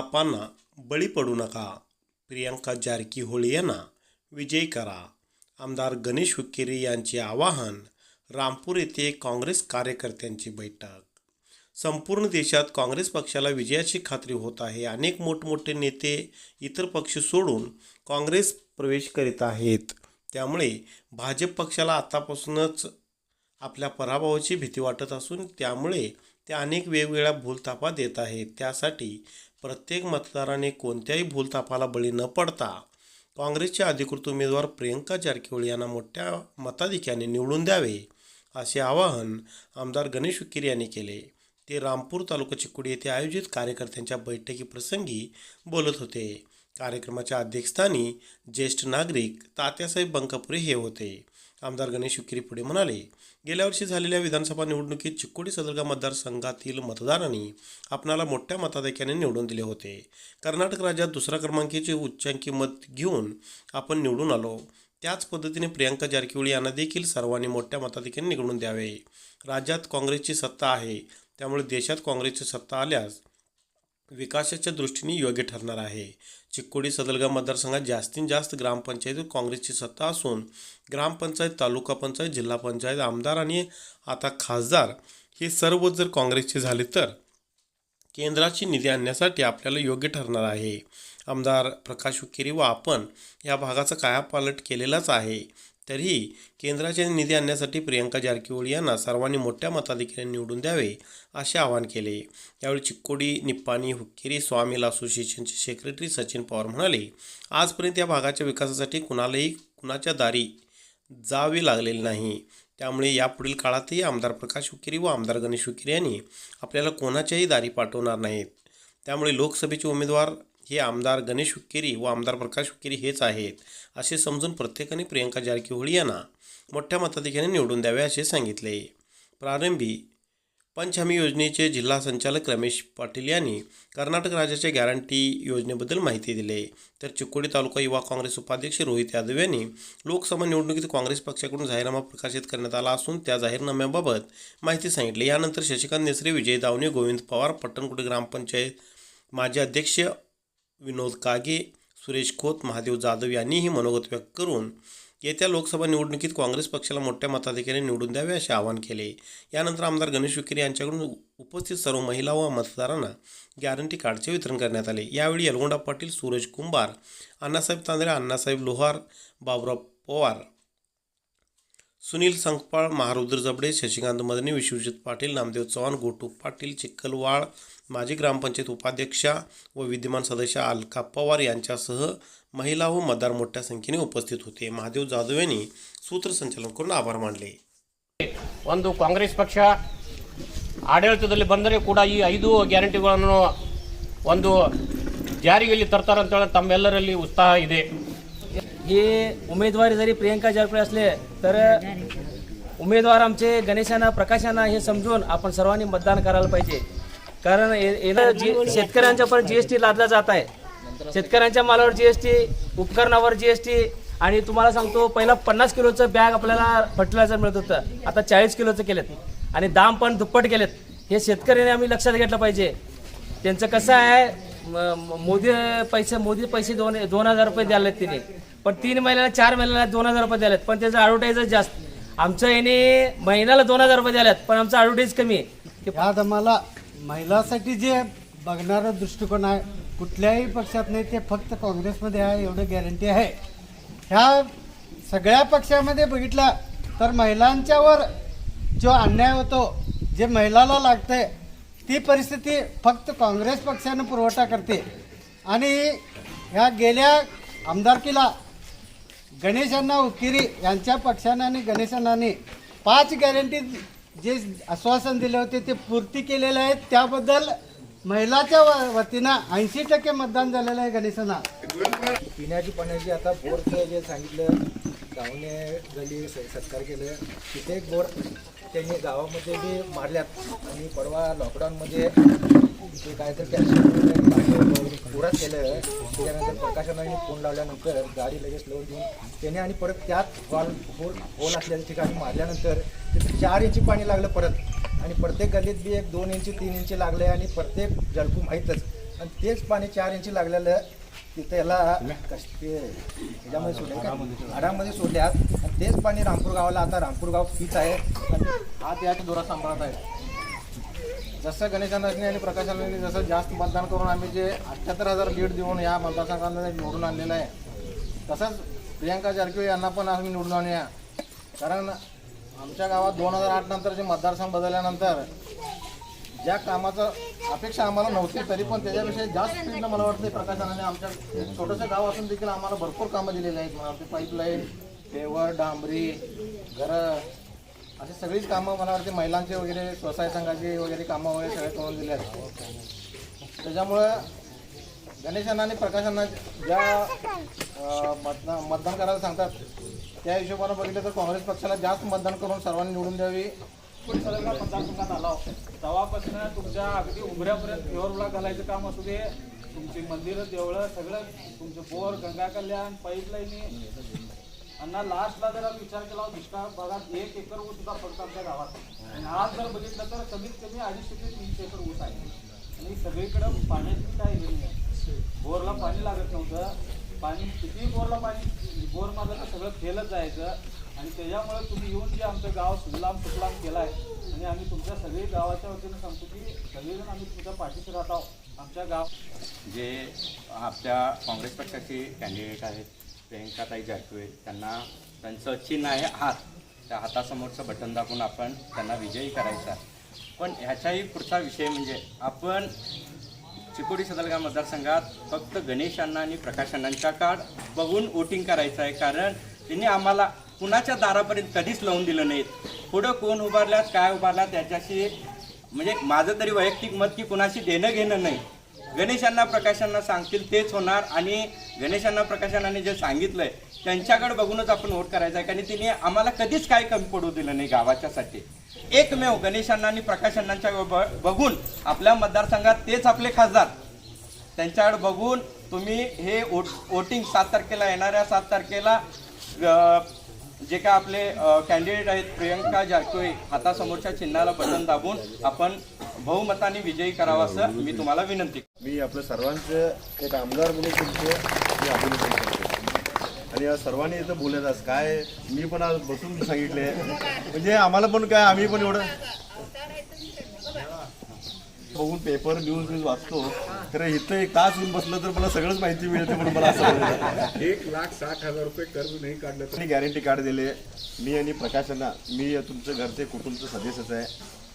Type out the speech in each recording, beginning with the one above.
पापांना बळी पडू नका. प्रियंका जारकीहोळी यांना विजयी करा. आमदार गणेश हुक्केरी यांचे आवाहन रामपूर येथे काँग्रेस कार्यकर्त्यांची बैठक. संपूर्ण देशात काँग्रेस पक्षाला विजयाची खात्री होत आहे. अनेक मोठमोठे नेते इतर पक्ष सोडून काँग्रेस प्रवेश करीत आहेत. त्यामुळे भाजप पक्षाला आतापासूनच आपल्या पराभवाची भीती वाटत असून त्यामुळे ते अनेक वेगवेगळ्या भूलथापा देत आहेत. त्यासाठी प्रत्येक मतदाराने कोणत्याही भूलथापाला बळी न पडता काँग्रेसचे अधिकृत उमेदवार प्रियंका जारकिहोळी यांना मोठ्या मताधिक्याने निवडून द्यावे असे आवाहन आमदार गणेश हुक्केरी यांनी केले. ते रामपूर तालुका चिकुडी येथे आयोजित कार्यकर्त्यांच्या बैठकीप्रसंगी बोलत होते. कार्यक्रमाच्या अध्यक्षस्थानी ज्येष्ठ नागरिक तात्यासाहेब बंकापुरे हे होते. आमदार गणेश विक्री पुढे म्हणाले गेल्या वर्षी झालेल्या विधानसभा निवडणुकीत चिकोडी सदरगा मतदारसंघातील मतदारांनी आपणाला मोठ्या मताधिक्याने निवडून दिले होते. कर्नाटक राज्यात दुसऱ्या क्रमांकाचे उच्चांकी मत घेऊन आपण निवडून आलो. त्याच पद्धतीने प्रियांका जारकिहोळी यांना देखील सर्वांनी मोठ्या मताधिक्याने निवडून द्यावे. राज्यात काँग्रेसची सत्ता आहे. त्यामुळे देशात काँग्रेसची सत्ता आल्यास विकासाच्या दृष्टीने योग्य ठरणार आहे. चिक्कोडी सदलगाव मतदारसंघात जास्तीत जास्त ग्रामपंचायतीत काँग्रेसची सत्ता असून ग्रामपंचायत तालुका पंचायत जिल्हा पंचायत आमदार आणि आता खासदार हे सर्व जर काँग्रेसचे झाले तर केंद्राची निधी आणण्यासाठी आपल्याला योग्य ठरणार आहे. आमदार प्रकाश हुक्केरी व आपण या भागाचा कायापालट केलेलाच आहे. तरीही केंद्राचे निधी आणण्यासाठी प्रियंका जारकिहोळी यांना सर्वांनी मोठ्या मताधिक्याने निवडून द्यावे असे आवाहन केले. यावेळी चिक्कोडी निप्पाणी हुक्केरी स्वामील असोसिएशनचे सेक्रेटरी सचिन पवार म्हणाले आजपर्यंत या भागाच्या विकासासाठी कुणालाही कुणाच्या दारी जावे लागलेले नाही. त्यामुळे यापुढील काळातही आमदार प्रकाश हुकेरी व आमदार गणेश हुकेरी यांनी आपल्याला कोणाच्याही दारी पाठवणार नाहीत. त्यामुळे लोकसभेचे उमेदवार हे आमदार गणेश हुक्केरी व आमदार प्रकाश हुक्केरी हेच आहेत असे समजून प्रत्येकाने प्रियंका जारकिहोळी यांना मोठ्या मताधिक्याने निवडून द्यावे असे सांगितले. प्रारंभी पंचहमी योजनेचे जिल्हा संचालक रमेश पाटील यांनी कर्नाटक राज्याच्या गॅरंटी योजनेबद्दल माहिती दिली. तर चिकोडी तालुका युवा काँग्रेस उपाध्यक्ष रोहित यादव यांनी लोकसभा निवडणुकीत काँग्रेस पक्षाकडून जाहीरनामा प्रकाशित करण्यात आला असून त्या जाहीरनाम्याबाबत माहिती सांगितली. यानंतर शशिकांत नेसरे विजय दावणे गोविंद पवार पट्टणकुट ग्रामपंचायत माजी अध्यक्ष विनोद कागे सुरेश खोत महादेव जाधव यांनीही मनोगत व्यक्त करून येत्या लोकसभा निवडणुकीत काँग्रेस पक्षाला मोठ्या मताधिक्याने निवडून द्यावे असे आवाहन केले. यानंतर आमदार गणेश विखेरे यांच्याकडून उपस्थित सर्व महिला व मतदारांना गॅरंटी कार्डचे वितरण करण्यात आले. यावेळी यलगोंडा पाटील सूरज कुंभार अण्णासाहेब तांदळे अण्णासाहेब लोहार बाबुराव पवार सुनील संकपाळ महारुद्र जबडे शशिकांत मदने विश्वजित पाटील नामदेव चव्हाण गोटू पाटील चिखलवाळ माजी ग्रामपंचायत उपाध्यक्षा व विद्यमान सदस्य अलका पवार यांच्यासह महिला व मतदार मोठ्या संख्येने उपस्थित होते महादेव जाधव यांनी सूत्रसंचालन करून आभार मानले ಒಂದು ಕಾಂಗ್ರೆಸ್ ಪಕ್ಷ ಆಡಳಿತದಲ್ಲಿ ಬಂದರೆ ಕೂಡ ಈ ಐದು ಗ್ಯಾರಂಟಿಗಳನ್ನು ಒಂದು ಜಾರಿಯಲ್ಲಿ ತರ್ತಾರೆ ಅಂತೇಳಿ ತಮ್ಮೆಲ್ಲರಲ್ಲಿ ಉತ್ಸಾಹ ಇದೆ हे उमेदवारी जरी प्रियंका जारकुळे असले तर उमेदवार आमचे गणेशांना प्रकाशांना हे समजून आपण सर्वांनी मतदान करायला पाहिजे. कारण ये- जी शेतकऱ्यांच्या पण जी एस टी लादला जात आहे. शेतकऱ्यांच्या मालावर जी एस टी उपकरणावर जी एस टी आणि तुम्हाला सांगतो पहिला पन्नास किलोचं बॅग आपल्याला फर्टिलायझर मिळत होतं. आता चाळीस किलोचं केलेत. आणि दाम पण दुप्पट केलेत. हे शेतकऱ्याने आम्ही लक्षात घेतलं पाहिजे. त्यांचं कसं आहे मोदी पैसे मोदी पैसे दोन दोन हजार रुपये द्यालेत तिने. पण तीन महिन्याला चार महिन्याला दोन हजार रुपये द्यालेत पण त्याचं ॲडव्हर्टाईजच जास्त. आमचं याने महिन्याला दोन हजार रुपये द्यालेत पण आमचं ॲडव्हर्टाईज कमी आहे. की यात आम्हाला महिलासाठी जे बघणारा दृष्टिकोन आहे कुठल्याही पक्षात नाही ते फक्त काँग्रेसमध्ये आहे एवढं गॅरंटी आहे. ह्या सगळ्या पक्षामध्ये बघितला तर महिलांच्यावर जो अन्याय होतो जे महिलाला लागतंय ती परिस्थिती फक्त काँग्रेस पक्षानं पुरवठा करते. आणि ह्या गेल्या आमदारकीला गणेशांना उकिरी यांच्या पक्षानं आणि गणेशांनी पाच गॅरंटी जे आश्वासन दिले होते ते पूर्ती केलेले आहेत. त्याबद्दल महिलाच्या व- वतीनं ऐंशी टक्के मतदान झालेलं आहे गणेशांना. पिण्याची पाण्याची आता बोरचं जे सांगितलं गावने गली सत्कार केलं तिथे एक बोर त्यांनी गावामध्ये बी मारल्यात. आणि परवा लॉकडाऊनमध्ये ते काय तर कॅश केलं त्याच्यानंतर प्रकाशनाने फोन लावल्यानंतर गाडी लगेच लावून देऊन त्याने आणि परत त्यात हॉल होल होल असलेल्या ठिकाणी मारल्यानंतर तिथे चार इंची पाणी लागलं परत. आणि प्रत्येक गल्लीत बी एक दोन इंची तीन इंची लागले आणि प्रत्येक जलकू माहीतच आणि तेच पाणी चार इंची लागलेलं तिथं याला कस ते ह्याच्यामध्ये सोडले काय सोडल्यात. तेच पाणी रामपूर गावाला आता रामपूर गाव फीच आहे. आणि हा याच्या दोरा सांभाळत आहे. जसं गणेशांनी आणि प्रकाशांनी जसं जास्त मतदान करून आम्ही जे अठ्ठ्याहत्तर हजार लीड देऊन या मतदारसंघाला निवडून आणलेलं आहे तसंच प्रियांका जारकिहोळी यांना पण आम्ही निवडून आणूया. कारण आमच्या गावात दोन हजार आठ नंतर जे मतदारसंघ बदलल्यानंतर ज्या कामाचं अपेक्षा आम्हाला नव्हती तरी पण त्याच्यापेक्षा जास्त स्पीडनं मला वाटतं प्रकाशनाने आमच्या छोटंसं गाव असून देखील आम्हाला भरपूर कामं दिलेली आहेत. मला वाटते पाईपलाईन पेवर डांबरी घरं अशी सगळीच कामं मला वाटते महिलांचे वगैरे स्वसहाय संघाची वगैरे कामं वगैरे सगळे करून दिले आहेत. त्याच्यामुळं गणेशांना आणि प्रकाशांना ज्या मतदान मतदान करायला सांगतात त्या हिशोबानं बघितलं तर काँग्रेस पक्षाला जास्त मतदान करून सर्वांनी निवडून द्यावी. मतदारसंघात आला तेव्हापासून तुमच्या अगदी उमऱ्यापर्यंत प्युअर ब्लॉक घालायचं काम असू दे. तुमची मंदिरं देवळं सगळं तुमचं बोर गंगा कल्याण पाईपलाईनी आणि लास्टला जर विचार केला दुष्काळ भागात एक एकर ऊस सुद्धा फक्त आमच्या गावात. आणि आज जर बघितलं तर कमीत कमी अडीचशे ते तीनशे एकर ऊस आहे. आणि सगळीकडं पाण्याची काय नाही. आहे बोरला पाणी लागत नव्हतं. पाणी किती बोरला पाणी बोर मारलं तर सगळं फेलच जायचं. आणि त्याच्यामुळे तुम्ही येऊन जे आमचं गाव सुजलाम सुलाम केलं आहे आणि आम्ही तुमच्या सगळी गावाच्या वतीनं सांगतो की सगळेजण आम्ही तुमच्या पाठीशी राहत. आहोत आमच्या गाव जे आपल्या काँग्रेस पक्षाचे कॅन्डिडेट आहेत प्रियंकाताई जाटवे त्यांना त्यांचं चिन्ह आहे हात. त्या हातासमोरचं बटन दाबून आपण त्यांना विजयी करायचा. पण ह्याचाही पुढचा विषय म्हणजे आपण चिकोडी सदलगाव मतदारसंघात फक्त गणेशांना आणि प्रकाशांनांच्या काळ बघून वोटिंग करायचं आहे. कारण त्यांनी आम्हाला कुणाच्या दारापर्यंत कधीच लावून दिलं नाहीत. पुढं कोण उभारल्यात काय उभारल्यात त्याच्याशी म्हणजे माझं तरी वैयक्तिक मत की कुणाशी देणं घेणं नाही गणेशांना प्रकाशांना सांगतील तेच होणार आणि गणेशांना प्रकाशनाने जे सांगितलंय त्यांच्याकडे बघूनच आपण वोट करायचा आहे. कारण तिने आम्हाला कधीच काय कमी पडू दिलं नाही गावाच्यासाठी. एकमेव गणेशांना आणि प्रकाशनांच्या ब- बघून आपल्या मतदारसंघात तेच आपले खासदार. त्यांच्याकडे बघून तुम्ही हे वोट वोटिंग सात तारखेला येणाऱ्या सात तारखेला जे काय आपले कॅन्डिडेट आहेत प्रियंका जारकिहोळी हातासमोरच्या चिन्हाला बटन दाबून आपण बहुमताने विजयी करावा असं मी तुम्हाला विनंती मी आपलं सर्वांचं एक आमदार म्हणून तुमचं मी अभिनंदन करतो. आणि या सर्वांनी इथं बोलत आज काय मी पण आज बसून सांगितले. म्हणजे आम्हाला पण काय आम्ही पण एवढं बघून पेपर न्यूज न्यूज वाचतो. तर इथं एक तास येऊन बसलं तर मला सगळंच माहिती मिळते म्हणून मला असं. एक लाख साठ हजार रुपये कर्ज नाही काढलं त्यांनी गॅरंटी कार्ड दिले. मी आणि प्रकाशांना मी तुमचं घरचे कुटुंबचं सदस्यच आहे.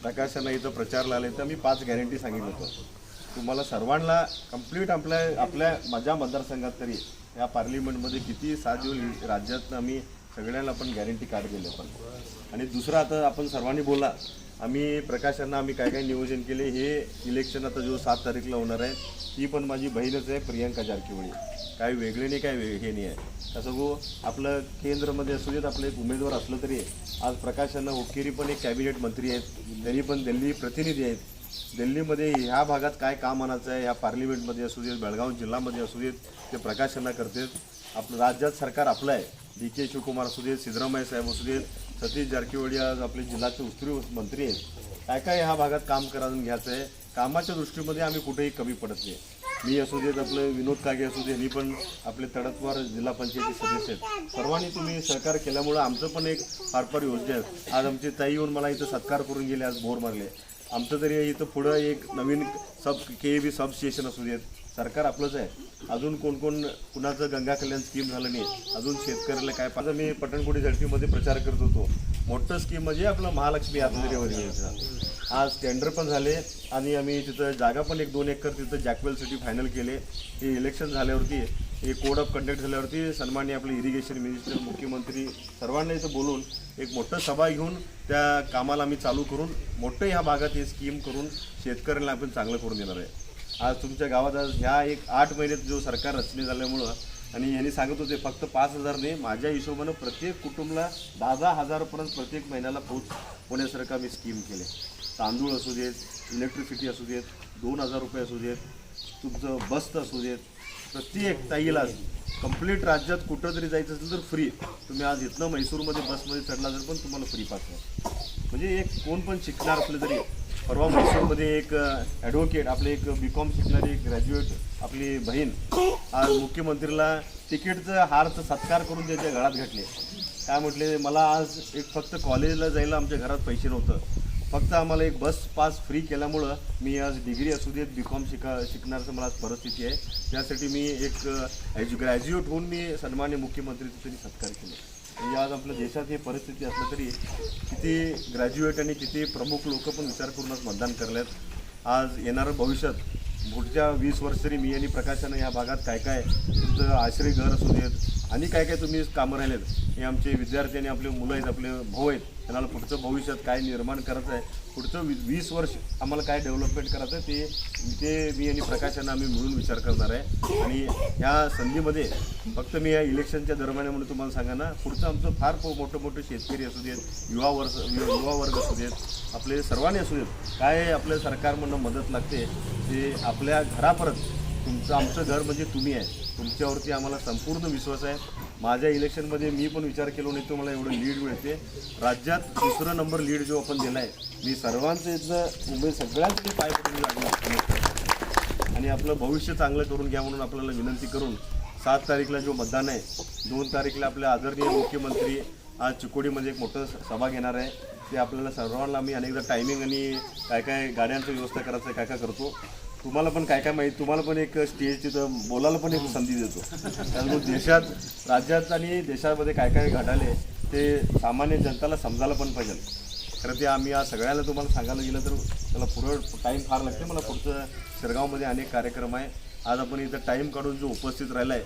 प्रकाशांना इथं प्रचारला आले तर मी पाच गॅरंटी सांगितलं होतं. तुम्हाला सर्वांना कंप्लीट आपल्या आपल्या माझ्या मतदारसंघात तरी या पार्लिमेंटमध्ये किती साथ येईल राज्यात आम्ही सगळ्यांना आपण गॅरंटी कार्ड दिले पण. आणि दुसरं आता आपण सर्वांनी बोला आम्ही प्रकाशांना आम्ही काय काय नियोजन केले हे इलेक्शन आता जो सात तारीखला होणार आहे ती पण माझी बहीणच आहे प्रियंका जारकीवळी काय वेगळे नाही काय वे- हे नाही आहे. तसं गो आपलं केंद्रमध्ये असू देत आपलं एक उमेदवार असलं तरी आज प्रकाशांना ओकेरी पण एक कॅबिनेट मंत्री आहेत त्यांनी पण दिल्ली प्रतिनिधी आहेत. दिल्लीमध्ये ह्या भागात काय काम आणायचं आहे ह्या पार्लिमेंटमध्ये असू देत बेळगाव जिल्ह्यामध्ये असू देत ते प्रकाशांना करतात. आपलं राज्यात सरकार आपलं आहे. डी के शिवकुमार असू देत सिद्धरामय्या साहेब असू देत सतीश जारकीवाडी आज आपले जिल्ह्याचे उत्तरी मंत्री आहेत. काय काय ह्या भागात काम करून घ्यायचं आहे? कामाच्या दृष्टीमध्ये आम्ही कुठेही कमी पडत नाही. मी असू देत आपलं विनोद कागे असू दे मी पण आपले तडतवार जिल्हा पंचायती सदस्य आहेत. सर्वांनी तुम्ही सहकार केल्यामुळं आमचं पण एक फार फार योजना आहेत आज आमची ताई येऊन मला इथं सत्कार करून गेले आज बोर मारले. आमचं तरी इथं पुढं एक नवीन सब के बी सब स्टेशन असू देत सरकार आपलंच आहे अजून कोण कोण कुणाचं गंगा कल्याण स्कीम झालं नाही अजून शेतकऱ्याला काय पाहिजे मी पटणकोटी झडपीमध्ये प्रचार करत होतो. मोठं स्कीम म्हणजे आपलं महालक्ष्मी यात्रेवर यायचं आज टेंडर पण झाले आणि आम्ही तिथं जागा पण एक दोन एकर तिथं जॅकवेलसाठी फायनल केले. हे इलेक्शन झाल्यावरती हे कोड ऑफ कंडक्ट झाल्यावरती सन्मान्य आपले इरिगेशन मिनिस्टर मुख्यमंत्री सर्वांना इथं बोलून एक मोठं सभा घेऊन त्या कामाला आम्ही चालू करून मोठं ह्या भागात हे स्कीम करून शेतकऱ्यांना आपण चांगलं करून देणार आहे. आज तुमच्या गावात आज ह्या एक आठ महिन्यात जो सरकार रचने झाल्यामुळं आणि यांनी सांगत होते फक्त पाच हजार नाही माझ्या हिशोबानं प्रत्येक कुटुंबला दहा दहा हजारपर्यंत प्रत्येक महिन्याला पोच होण्यासारखं मी स्कीम केले तांदूळ असू देत इलेक्ट्रिसिटी असू देत दोन हजार रुपये असू देत तुमचं बस्त असू देत प्रत्येक ताईला कंप्लीट राज्यात कुठं जरी जायचं असेल तर फ्री तुम्ही आज इथनं म्हैसूरमध्ये बसमध्ये चढला तर पण तुम्हाला फ्री पास म्हणजे एक कोण पण शिकणार असलं तरी परवा म्हैसूरमध्ये एक ॲडव्होकेट आपले एक बी कॉम शिकणारी ग्रॅज्युएट आपली बहीण आज मुख्यमंत्रीला तिकीटचं हारचं सत्कार करून त्याच्या घरात घातले. काय म्हटले मला आज एक फक्त कॉलेजला जायला आमच्या घरात पैसे नव्हतं. फक्त आम्हाला एक बस पास फ्री केल्यामुळं मी आज डिग्री असू देत बी कॉम शिका शिकणारचं मला आज परिस्थिती आहे. त्यासाठी मी एक एज्यु ग्रॅज्युएट होऊन मी सन्मान्य मुख्यमंत्रीचा तरी सत्कार केला. म्हणजे आज आपल्या देशात ही परिस्थिती असलं तरी किती ग्रॅज्युएट आणि किती प्रमुख लोक पण विचार करूनच मतदान करल्यात आज येणारं भविष्यात पुढच्या वीस वर्ष तरी मी आणि प्रकाशानं या भागात काय काय तुमचं आश्रय घर असू देत आणि काय काय तुम्ही कामं राहिलेत हे आमचे विद्यार्थी आणि आपले मुलं आहेत आपले भाऊ आहेत त्यांना पुढचं भविष्यात काय निर्माण करायचं आहे पुढचं वी वीस वर्ष आम्हाला काय डेव्हलपमेंट करायचं आहे ते ते मी आणि प्रकाशांना आम्ही मिळून विचार करणार आहे. आणि ह्या संधीमध्ये फक्त मी या इलेक्शनच्या दरम्यान म्हणून तुम्हाला सांगा ना पुढचं आमचं फार मोठं मोठं शेतकरी असू देत युवा वर्ष युवा वर्ग असू देत आपले सर्वांनी असू देत काय आपल्या सरकारमधनं मदत लागते ते आपल्या घरापरत तुमचं आमचं घर म्हणजे तुम्ही आहे. तुमच्यावरती आम्हाला संपूर्ण विश्वास आहे. माझ्या इलेक्शनमध्ये मी पण विचार केलो नाही तो मला एवढं लीड मिळते. राज्यात दुसरा नंबर लीड जो आपण दिला आहे मी सर्वांचं इथलं मुंबई सगळ्यांचे पाय पडून लागलो. आणि आपलं भविष्य चांगलं करून घ्या म्हणून आपल्याला विनंती करून सात तारीखला जो मतदान आहे दोन तारीखला आपल्या आदरणीय मुख्यमंत्री आज चिकोडीमध्ये एक मोठं स- सभा घेणार आहे. ते आपल्याला सर्वांना मी अनेकदा टायमिंग आणि काय काय गाड्यांची व्यवस्था करायचं आहे काय काय करतो तुम्हाला पण काय काय माहिती तुम्हाला पण एक स्टेज तिथं बोलायला पण एक संधी देतो. त्यामुळे देशात राज्यात आणि देशामध्ये काय काय घडाले ते सामान्य जनताला समजायला पण पाहिजे. खरं ते आम्ही आज सगळ्याला तुम्हाला सांगायला गेलं तर त्याला पुढं टाईम फार लागते. मला पुढचं शिरगावमध्ये अनेक कार्यक्रम आहे. आज आपण इथं टाईम काढून जो उपस्थित राहिला आहे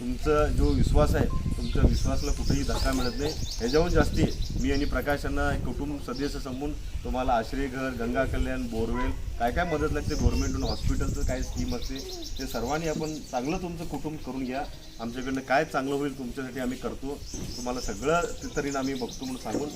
तुमचा जो विश्वास आहे तुमच्या विश्वासाला कुठेही धक्का मिळत नाही. ह्याच्याहून जास्ती मी आणि प्रकाशांना कुटुंब सदस्य समजून तुम्हाला आश्रयघर गंगा कल्याण बोरवेल काय काय मदत लागते गव्हर्नमेंटून हॉस्पिटलचं काय स्कीम असते ते सर्वांनी आपण चांगलं तुमचं कुटुंब करून घ्या. आमच्याकडनं काय चांगलं होईल तुमच्यासाठी आम्ही करतो. तुम्हाला सगळं तरी आम्ही बघतो म्हणून सांगून.